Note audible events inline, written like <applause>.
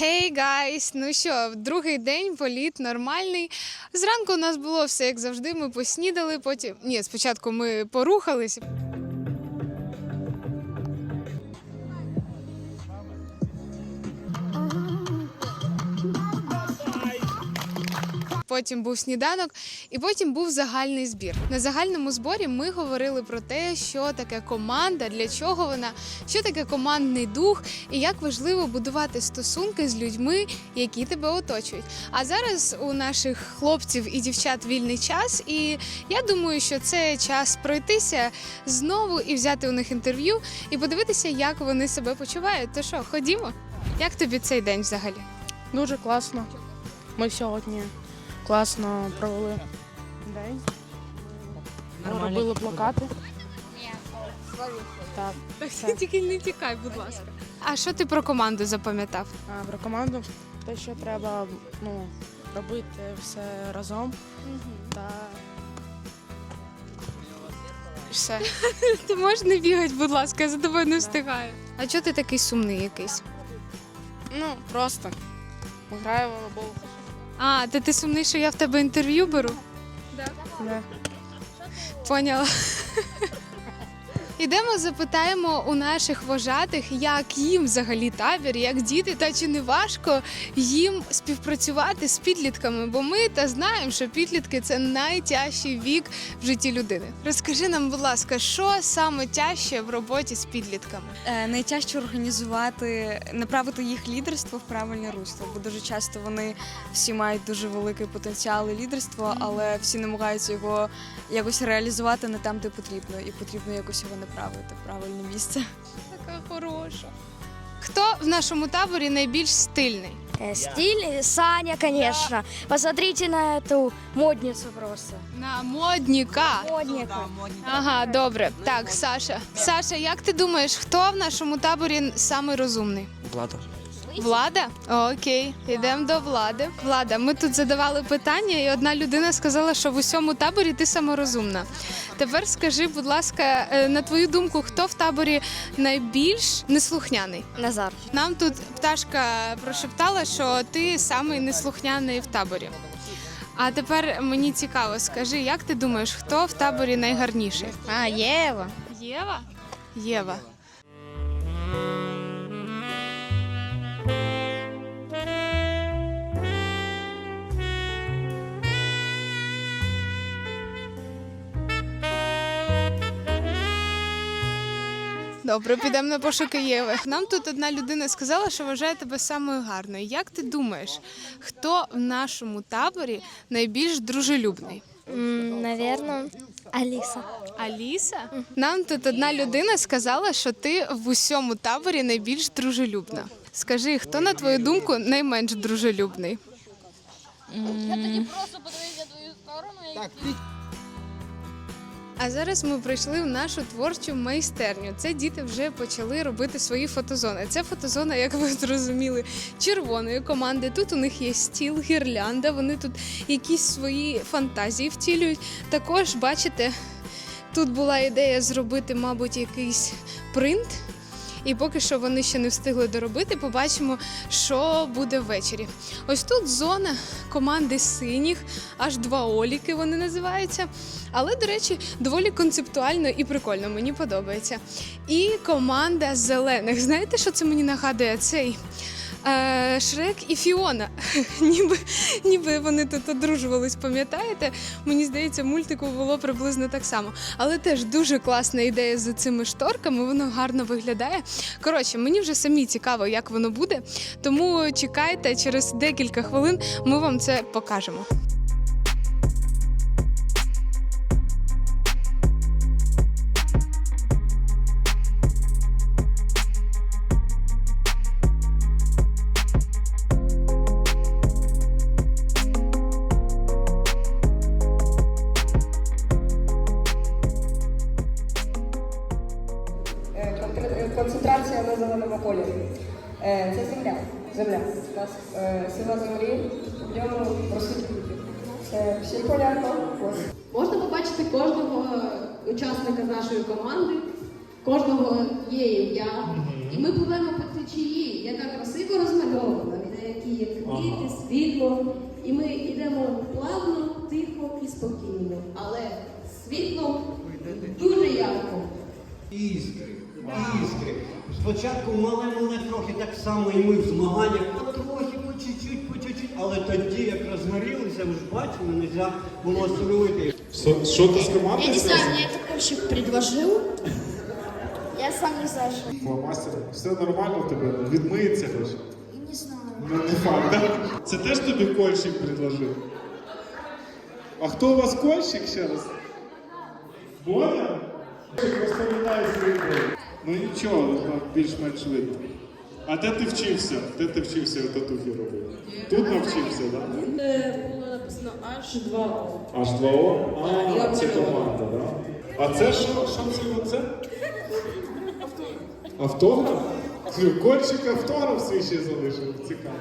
Hey гайс! Ну що, другий день, політ нормальний. Зранку у нас було все як завжди. Ми поснідали, потім. Ні, спочатку ми порухались. Потім був сніданок, і потім був загальний збір. На загальному зборі ми говорили про те, що таке команда, для чого вона, що таке командний дух, і як важливо будувати стосунки з людьми, які тебе оточують. А зараз у наших хлопців і дівчат вільний час, і я думаю, що це час пройтися знову і взяти у них інтерв'ю і подивитися, як вони себе почувають. То що, ходімо? Як тобі цей день взагалі? Дуже класно. Ми сьогодні класно провели день. Ми робили плакати. Так. все. <laughs> Тільки не тікай, будь ласка. А що ти про команду запам'ятав? А про команду те, що треба ну, робити все разом та все. <laughs> Ти можеш не бігати, будь ласка, я за тобою не встигаю. А чого ти такий сумний якийсь? Ну, просто. Граємо в волейбол. А, то ти сумний, що я в тебе інтерв'ю беру? Да. Поняла. Ідемо, запитаємо у наших вожатих, як їм взагалі табір, як діти, та чи не важко їм співпрацювати з підлітками, бо ми та знаємо, що підлітки це найтяжчий вік в житті людини. Розкажи нам, будь ласка, що саме тяжче в роботі з підлітками? Е, Найтяжче організувати, направити їх лідерство в правильне русло, бо дуже часто вони всі мають дуже великий потенціал і лідерство, але всі намагаються його якось реалізувати не там, де потрібно, і потрібно якось його направити в правильне місце. Така хороша. Хто в нашому таборі найбільш стильний? Э, Стиль Саня, конечно. Посмотрите на эту модницу просто. На модніка. Модника. Ага, добре. Так, Саша. Саша, як ти думаєш, хто в нашому таборі самий розумний? Влада. Влада? Окей, йдемо до влади. Влада, ми тут задавали питання, і одна людина сказала, що в усьому таборі ти саморозумна. Тепер скажи, будь ласка, е, на твою думку, хто в таборі найбільш неслухняний? Назар. Нам тут пташка прошептала, що ти самий неслухняний в таборі. А тепер мені цікаво, скажи, як ти думаєш, хто в таборі найгарніший? А, Ева. Єва? Єва. Добре, підемо на пошуки Єви. Нам тут одна людина сказала, що вважає тебе самою гарною. Як ти думаєш, хто в нашому таборі найбільш дружелюбний? Наверное, Алиса. Аліса? Нам тут одна людина сказала, що ти в усьому таборі найбільш дружелюбна. Скажи, хто на твою думку найменш дружелюбний? А зараз ми прийшли в нашу творчу майстерню. Це діти вже почали робити свої фотозони. Це фотозона, як ви зрозуміли, червоної команди. Тут у них є стіл, гірлянда. Вони тут якісь свої фантазії втілюють. Також бачите, тут була ідея зробити, мабуть, якийсь принт. І поки що вони ще не встигли доробити. Побачимо, що буде ввечері. Ось тут зона команди синіх, аж два оліки вони називаються. Але, до речі, доволі концептуально і прикольно, мені подобається. І команда зелених. Знаєте, що це мені нагадує? Цей е, Шрек і Фіона. <laughs> ніби, ніби вони тут одружувались, пам'ятаєте? Мені здається, мультику було приблизно так само. Але теж дуже класна ідея з цими шторками, воно гарно виглядає. Коротше, мені вже самі цікаво, як воно буде. Тому чекайте, через декілька хвилин ми вам це покажемо. Концентрація на зеленому кольорі. Е, Це земля. Земля. У нас е, сила землі, в ньому ростуть квіти. Це всім понятно? Можна побачити кожного учасника нашої команди, кожного є ім'я. І ми пливемо по течії, яка красиво розмальована. такі як квіти, світло. І ми йдемо плавно, тихо і спокійно. Але світло дуже ярко. Іскри, іскри. Спочатку мале-мале трохи так само і ми в змаганнях, потрохи, по чуть-чуть, по чуть-чуть, але тоді, як розгорілися, ви ж бачили, не можна було остановити. Що, що ти з команди? Я не знаю, мне этот кольщик предложил. Я сам не знаю. что- Фломастер, все нормально в тебе? Відмиється хоч? Не знаю. Ну, не факт, так? Це теж тобі кольщик предложив? А хто у вас кольщик ще раз? Боня? Розповідай свої бої. Ну нічого, ну, більш-менш видно. А де ти вчився? Де ти вчився татухи робити? Тут навчився, так? Е, Було написано H2O. H2O? А, це команда, так? А це що? Що це оце? Автограф? Автограф? Кольчик автограф свій ще залишив. Цікаво.